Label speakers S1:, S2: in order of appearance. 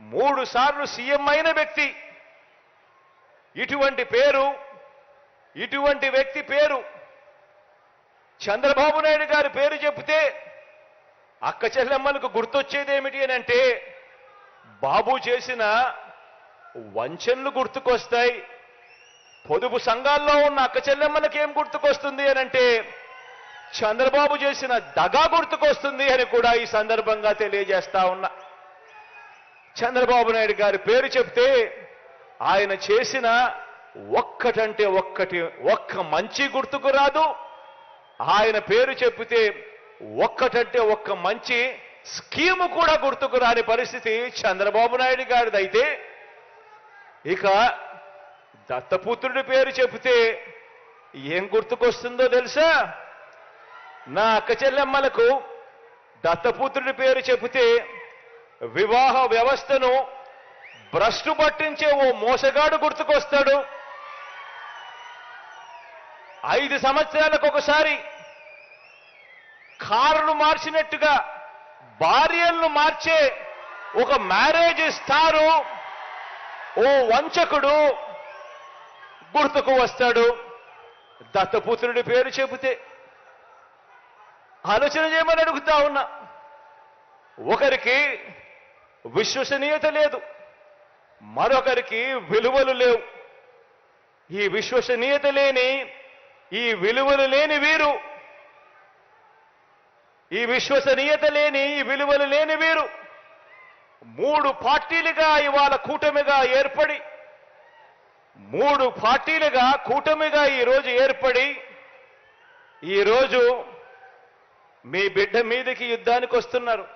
S1: మూడు సార్లు సీఎం అయిన వ్యక్తి. ఇటువంటి పేరు ఇటువంటి వ్యక్తి పేరు. చంద్రబాబు నాయుడు గారి పేరు చెప్తే అక్క చెల్లెమ్మలకు గుర్తొచ్చేది ఏమిటి అని అంటే బాబు చేసిన వంచనలు గుర్తుకొస్తాయి. పొదుపు సంఘాల్లో ఉన్న అక్క చెల్లెమ్మలకి ఏం గుర్తుకొస్తుంది అని అంటే చంద్రబాబు చేసిన దగా గుర్తుకొస్తుంది అని కూడా ఈ సందర్భంగా తెలియజేస్తా ఉన్నా. చంద్రబాబు నాయుడు గారి పేరు చెప్తే ఆయన చేసిన ఒక్కటంటే ఒక్కటి ఒక్క మంచి గుర్తుకు రాదు. ఆయన పేరు చెప్పితే ఒక్కటంటే ఒక్క మంచి స్కీము కూడా గుర్తుకు రాని పరిస్థితి చంద్రబాబు నాయుడు గారిదైతే. ఇక దత్తపుత్రుడి పేరు చెబితే ఏం గుర్తుకొస్తుందో తెలుసా? నా అక్క చెల్లెమ్మలకు దత్తపుత్రుడి పేరు చెబితే వివాహ వ్యవస్థను భ్రష్టు పట్టించే ఓ మోసగాడు గుర్తుకొస్తాడు. ఐదు సంవత్సరాలకు ఒకసారి కారును మార్చినట్టుగా భార్యలను మార్చే ఒక మ్యారేజ్ స్టారు ఓ వంచకుడు గుర్తుకు వస్తాడు. దత్తపుత్రుడి పేరు చెబితే ఆలోచన చేయమని అడుగుతా ఉన్నా. ఒకరికి విశ్వసనీయత లేదు. మరొకరికి విలువలు లేవు. ఈ విశ్వసనీయత లేని ఈ విలువలు లేని వీరు. ఈ విశ్వసనీయత లేని ఈ విలువలు లేని వీరు. మూడు పార్టీలుగా ఇవాళ కూటమిగా ఏర్పడి మూడు పార్టీలుగా కూటమిగా ఈరోజు ఏర్పడి ఈరోజు మీ బిడ్డ మీదకి యుద్ధానికి వస్తున్నారు.